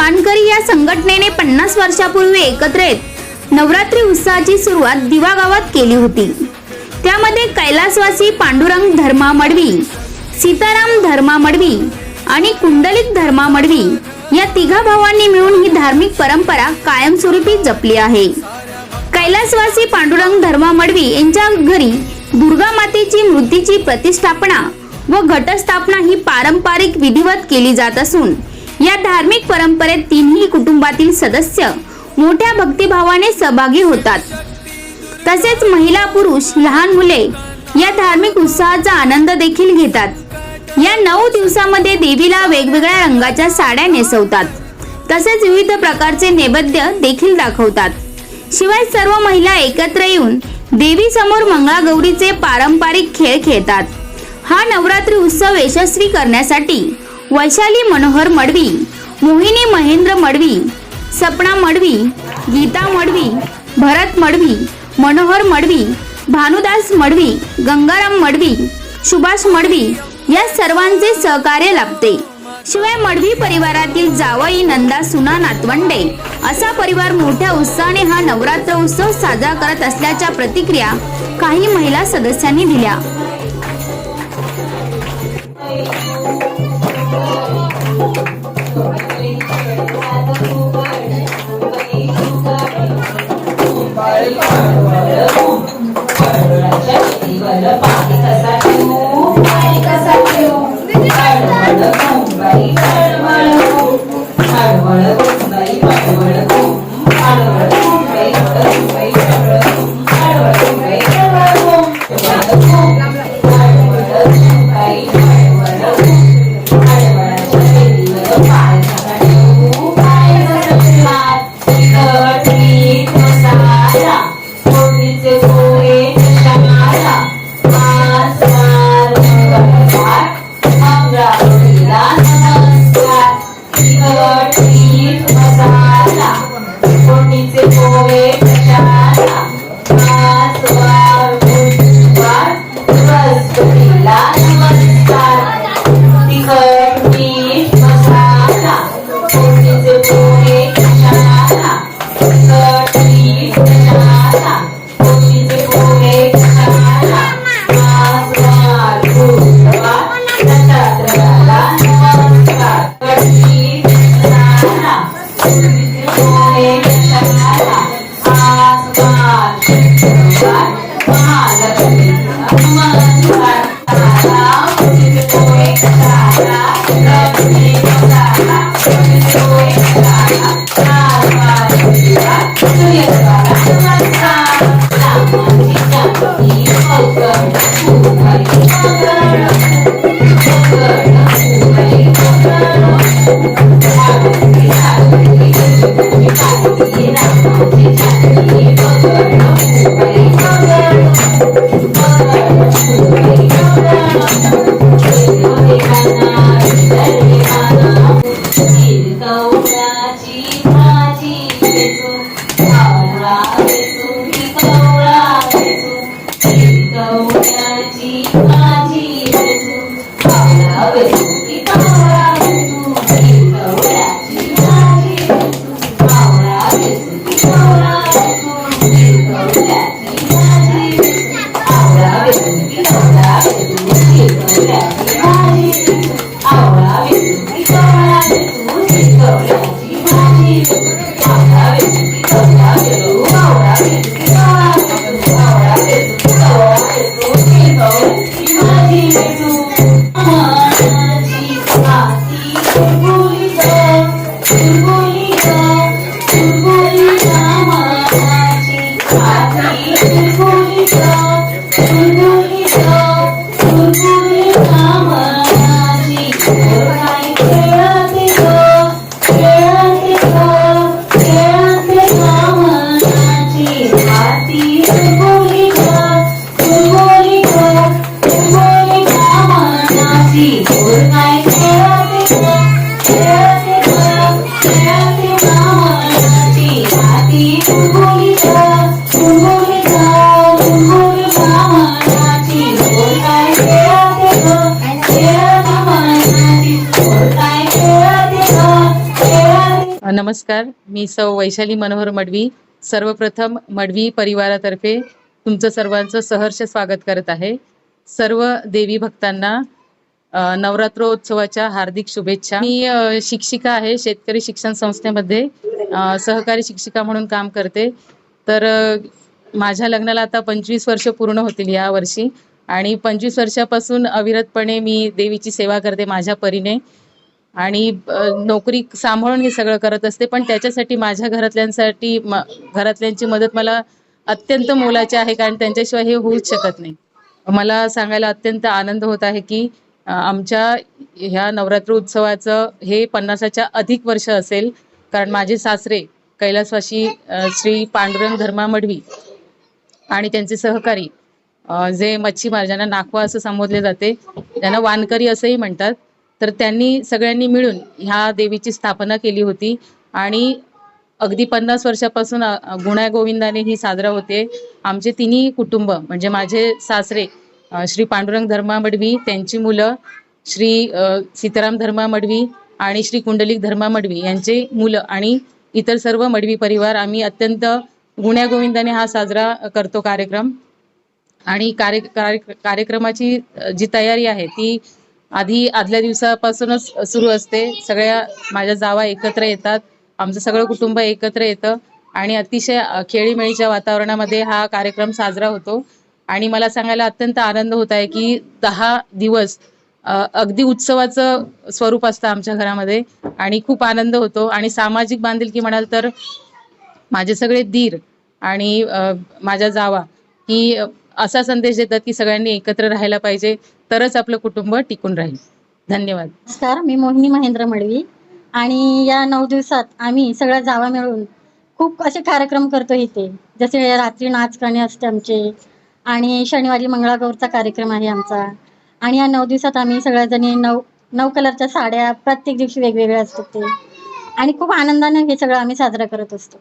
वानकरी या संघटनेने पन्नास वर्षापूर्वी एकत्र येत नवरात्री उत्सवाची सुरुवात दिवा गावात केली होती. त्यामध्ये कैलासवासी पांडुरंग धर्मा मडवी सीताराम धर्मा मडवी आणि कुंडलिक धर्मा मडवी या तिघा भावांनी मिळून ही धार्मिक परंपरा कायमस्वरूपी जपली आहे. कैलासवासी पांडुरंग धर्मा मडवी यांच्या घरी दुर्गा मातेची मूर्तीची प्रतिष्ठापना व घटस्थापना ही पारंपरिक विधिवत केली जात असून या धार्मिक परंपरेत तिन्ही कुटुंबातील सदस्य मोठ्या भक्तिभावाने सहभागी होतात. तसेच महिला पुरुष लहान मुले या धार्मिक उत्साहाचा आनंद देखील घेतात. या नऊ दिवसामध्ये देवीला वेगवेगळ्या रंगाच्या साड्या नेसवतात. तसेच विविध प्रकारचे नैवेद्य देखील दाखवतात. शिवाय सर्व महिला एकत्र येऊन देवी समोर मंगळागौरीचे पारंपरिक खेळ खेळतात. हा नवरात्री उत्सव यशस्वी करण्यासाठी वैशाली मनोहर मडवी मोहिनी महेंद्र मडवी सपना मडवी गीता मडवी भरत मडवी मनोहर मडवी भानुदास मडवी गंगाराम मडवी सुभाष मडवी या सर्वांचे सहकार्य लाभते. शिवाय मडवी परिवारातील जावई नंदा सुना नातवंडे असा परिवार मोठ्या उत्साहाने हा नवरात्र उत्सव साजरा करत असल्याच्या प्रतिक्रिया काही महिला सदस्यांनी दिल्या. फोडणीचे Love me, love me. I'll नमस्कार. मी सौ वैशाली मनोहर मडवी. सर्वप्रथम मडवी परिवारातर्फे तुमचं सर्वांचं सहर्ष स्वागत करत आहे. सर्व देवी भक्तांना नवरात्रोत्सवाच्या हार्दिक शुभेच्छा. मी शिक्षिका आहे शेतकरी शिक्षण संस्थेमध्ये सहकारी शिक्षिका म्हणून काम करते. तर माझ्या लग्नाला आता पंचवीस वर्ष पूर्ण होतील या वर्षी आणि पंचवीस वर्षापासून अविरतपणे मी देवीची सेवा करते माझ्या परीने. आणि नोकरी सांभाळून हे सगळं करत असते पण त्याच्यासाठी माझ्या घरातल्यांसाठी म- घरातल्यांची मदत मला अत्यंत मोलाची आहे कारण त्यांच्याशिवाय हे होऊच शकत नाही. मला सांगायला अत्यंत आनंद होत आहे की आमच्या ह्या नवरात्र उत्सवाचं हे पन्नासाच्या अधिक वर्ष असेल कारण माझे सासरे कैलासवाशी श्री पांडुरंग धर्मा मडवी आणि त्यांचे सहकारी जे मच्छीमार ज्यांना नाकवा असं संबोधले जाते त्यांना वानकरी असंही म्हणतात तर त्यांनी सगळ्यांनी मिळून ह्या देवीची स्थापना केली होती. आणि अगदी पन्नास वर्षापासून अ, गुण्यागोविंदाने ही साजरा होते. आमचे तिन्ही कुटुंब म्हणजे माझे सासरे श्री पांडुरंग धर्मा मडवी त्यांची मुलं श्री सीताराम धर्मा मडवी आणि श्री कुंडलिक धर्मा मडवी यांचे मुलं आणि इतर सर्व मडवी परिवार. आम्ही अत्यंत गुण्या गोविंदाने हा साजरा करतो कार्यक्रम. आणि कार्य कार्य- कार्यक्रमाची जी तयारी आहे ती आधी आदल्या दिवसापासूनच सुरू असते. सगळ्या माझ्या जावा एकत्र येतात. आमचं सगळं कुटुंब एकत्र येतं. आणि अतिशय खेळीमेळीच्या वातावरणामध्ये हा कार्यक्रम साजरा होतो. आणि मला सांगायला अत्यंत आनंद होत आहे की दहा दिवस अगदी उत्सवाचं स्वरूप असतं आमच्या घरामध्ये. आणि खूप आनंद होतो. आणि सामाजिक बांधिलकी म्हणाल तर माझे सगळे धीर आणि माझ्या जावा ही असा संदेश देतात की सगळ्यांनी एकत्र राहायला पाहिजे तरच आपलं कुटुंब टिकून राहील. धन्यवाद. नमस्कार मी मोहिनी महेंद्र मडवी. आणि या नऊ दिवसात आम्ही सगळ्या जावा मिळून खूप असे कार्यक्रम करतो इथे जसे रात्री नाच गाणे असते आमचे आणि शनिवारी मंगळागौरचा कार्यक्रम आहे आमचा. आणि या नऊ दिवसात आम्ही सगळ्याजणी नऊ नऊ कलरच्या साड्या प्रत्येक दिवशी वेगवेगळ्या असतात ते. आणि खूप आनंदाने हे सगळं आम्ही साजरा करत असतो.